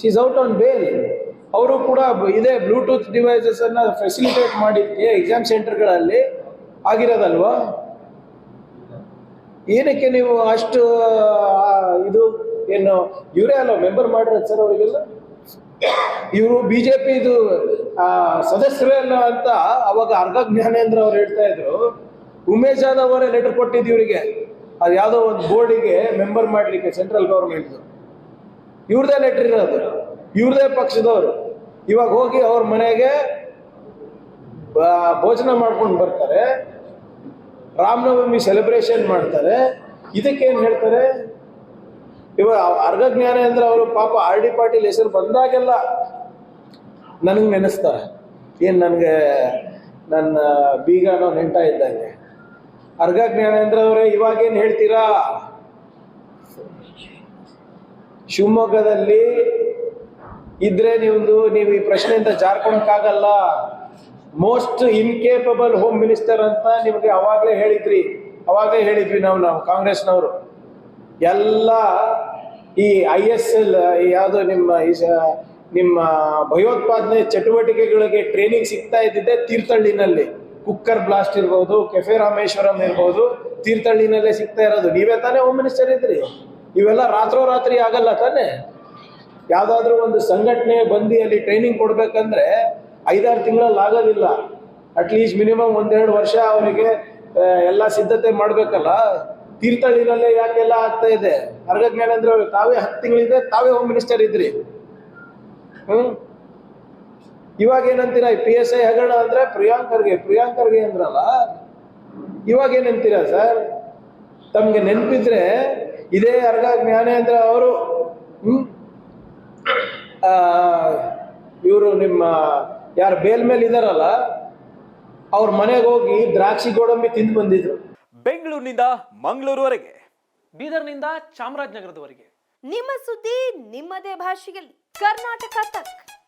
She's out on bail ಅವರು ಕೂಡ ಇದೆ ಬ್ಲೂಟೂತ್ ಡಿವೈಸಸ್ ಅನ್ನ ಫೆಸಿಲಿಟೇಟ್ ಮಾಡಿದ್ದೆ ಎಕ್ಸಾಮ್ ಸೆಂಟರ್ಗಳಲ್ಲಿ ಆಗಿರೋದಲ್ವಾ? ಏನಕ್ಕೆ ನೀವು ಅಷ್ಟು ಇದು, ಏನು, ಇವರೇ ಅಲ್ವಾ ಮೆಂಬರ್ ಮಾಡಿರೋದು ಸರ್ ಅವರಿಗೆಲ್ಲ? ಇವರು ಬಿಜೆಪಿದು ಸದಸ್ಯರೇ ಅಲ್ಲ ಅಂತ ಅವಾಗ ಅರ್ಘ ಜ್ಞಾನೇಂದ್ರ ಅವ್ರು ಹೇಳ್ತಾ ಇದ್ರು. ಉಮೇಶ್ ಜಾಧವ್ ಅವರೇ ಲೆಟರ್ ಕೊಟ್ಟಿದ್ದು ಇವರಿಗೆ. ಅದು ಯಾವುದೋ ಒಂದು ಬೋರ್ಡಿಗೆ ಮೆಂಬರ್ ಮಾಡಲಿಕ್ಕೆ ಸೆಂಟ್ರಲ್ ಗೌರ್ಮೆಂಟ್ ಇವ್ರದೇ ಇರೋದು. ಇವ್ರದೇ ಪಕ್ಷದವರು. ಇವಾಗ ಹೋಗಿ ಅವ್ರ ಮನೆಗೆ ಭೋಜನ ಮಾಡ್ಕೊಂಡು ಬರ್ತಾರೆ. ರಾಮನವಮಿ ಸೆಲೆಬ್ರೇಷನ್ ಮಾಡ್ತಾರೆ. ಇದಕ್ಕೇನು ಹೇಳ್ತಾರೆ? ಇವಾಗ ಅರ್ಗ ಜ್ಞಾನೇಂದ್ರ ಅವರು ಪಾಪ ಆರ್ ಡಿ ಪಾಟೀಲ್ ಹೆಸರು ಬಂದಾಗೆಲ್ಲ ನನಗೆ ನೆನೆಸ್ತಾರೆ. ಏನು ನನಗೆ ನನ್ನ ಬೀಗನೋ ನೆಂಟ ಇದ್ದಂಗೆ. ಅರ್ಘ ಜ್ಞಾನೇಂದ್ರ ಅವರೇ, ಇವಾಗೇನು ಹೇಳ್ತೀರಾ? ಶಿವಮೊಗ್ಗದಲ್ಲಿ ಇದ್ರೆ ನಿಮ್ದು, ನೀವು ಈ ಪ್ರಶ್ನೆಯಿಂದ ಜಾರ್ಕೊಳಕ್ಕಾಗಲ್ಲ. ಮೋಸ್ಟ್ ಇನ್ಕೇಪಬಲ್ ಹೋಮ್ ಮಿನಿಸ್ಟರ್ ಅಂತ ನಿಮಗೆ ಅವಾಗಲೇ ಹೇಳಿದ್ರಿ. ಅವಾಗಲೇ ಹೇಳಿದ್ವಿ ನಾವು ನಾವು ಕಾಂಗ್ರೆಸ್ನವರು. ಎಲ್ಲ ಈ ಐ ಎಸ್ ಎಲ್ ಯಾವುದು ನಿಮ್ಮ ನಿಮ್ಮ ಭಯೋತ್ಪಾದನೆ ಚಟುವಟಿಕೆಗಳಿಗೆ ಟ್ರೈನಿಂಗ್ ಸಿಗ್ತಾ ಇದ್ದಿದ್ದೆ ತೀರ್ಥಹಳ್ಳಿನಲ್ಲಿ. ಕುಕ್ಕರ್ ಬ್ಲಾಸ್ಟ್ ಇರ್ಬೋದು, ಕೆಫೆ ರಾಮೇಶ್ವರಂ ಇರ್ಬೋದು, ತೀರ್ಥಹಳ್ಳಿನಲ್ಲೇ ಸಿಗ್ತಾ ಇರೋದು. ನೀವೇ ತಾನೇ ಹೋಮ್ ಮಿನಿಸ್ಟರ್ ಇದ್ರಿ ಇವೆಲ್ಲ ರಾತ್ರೋರಾತ್ರಿ ಆಗಲ್ಲ ತಾನೆ. ಯಾವುದಾದ್ರೂ ಒಂದು ಸಂಘಟನೆ ಬಂದು ಅಲ್ಲಿ ಟ್ರೈನಿಂಗ್ ಕೊಡಬೇಕಂದ್ರೆ ಐದಾರು ತಿಂಗಳಲ್ಲಿ ಆಗೋದಿಲ್ಲ. ಅಟ್ಲೀಸ್ಟ್ ಮಿನಿಮಮ್ ಒಂದೆರಡು ವರ್ಷ ಅವರಿಗೆ ಎಲ್ಲ ಸಿದ್ಧತೆ ಮಾಡಬೇಕಲ್ಲ. ತೀರ್ಥಹಳ್ಳಿನಲ್ಲೇ ಯಾಕೆಲ್ಲ ಆಗ್ತಾ ಇದೆ? ಅರ್ಗ ಜ್ಞಾನೇಂದ್ರ ಅವರು, ತಾವೇ ಹತ್ತು ತಿಂಗಳಿದೆ ತಾವೇ ಹೋಮ್ ಮಿನಿಸ್ಟರ್ ಇದ್ರಿ. ಹ್ಮ್? ಇವಾಗ ಏನಂತೀರಾ ಪಿ ಎಸ್ ಐ ಹಗರಣ ಅಂದ್ರೆ ಪ್ರಿಯಾಂಕ್ ಖರ್ಗೆ ಪ್ರಿಯಾಂಕ್ ಅಂದ್ರಲ್ಲ? ಇವಾಗ ಏನಂತೀರಾ ಸರ್? ತಮ್ಗೆ ನೆನಪಿದ್ರೆ ಇದೇ ಅರ್ಗ ಜ್ಞಾನೇಂದ್ರ ಅವರು ಹ್ಮ್? ಇವರು ನಿಮ್ಮ ಯಾರು ಬೇಲ್ ಮೇಲೆ ಇದಾರಲ್ಲ ಅವ್ರ ಮನೆಗೆ ಹೋಗಿ ದ್ರಾಕ್ಷಿ ಗೋಡಂಬಿ ತಿಂದು ಬಂದಿದ್ರು. ಬೆಂಗಳೂರಿನಿಂದ ಮಂಗಳೂರುವರೆಗೆ. ಬೀದರ್ನಿಂದ ಚಾಮರಾಜನಗರದವರೆಗೆ. ನಿಮ್ಮ ಸುದ್ದಿ ನಿಮ್ಮದೇ ಭಾಷೆಯಲ್ಲಿ. ಕರ್ನಾಟಕ ತಕ್.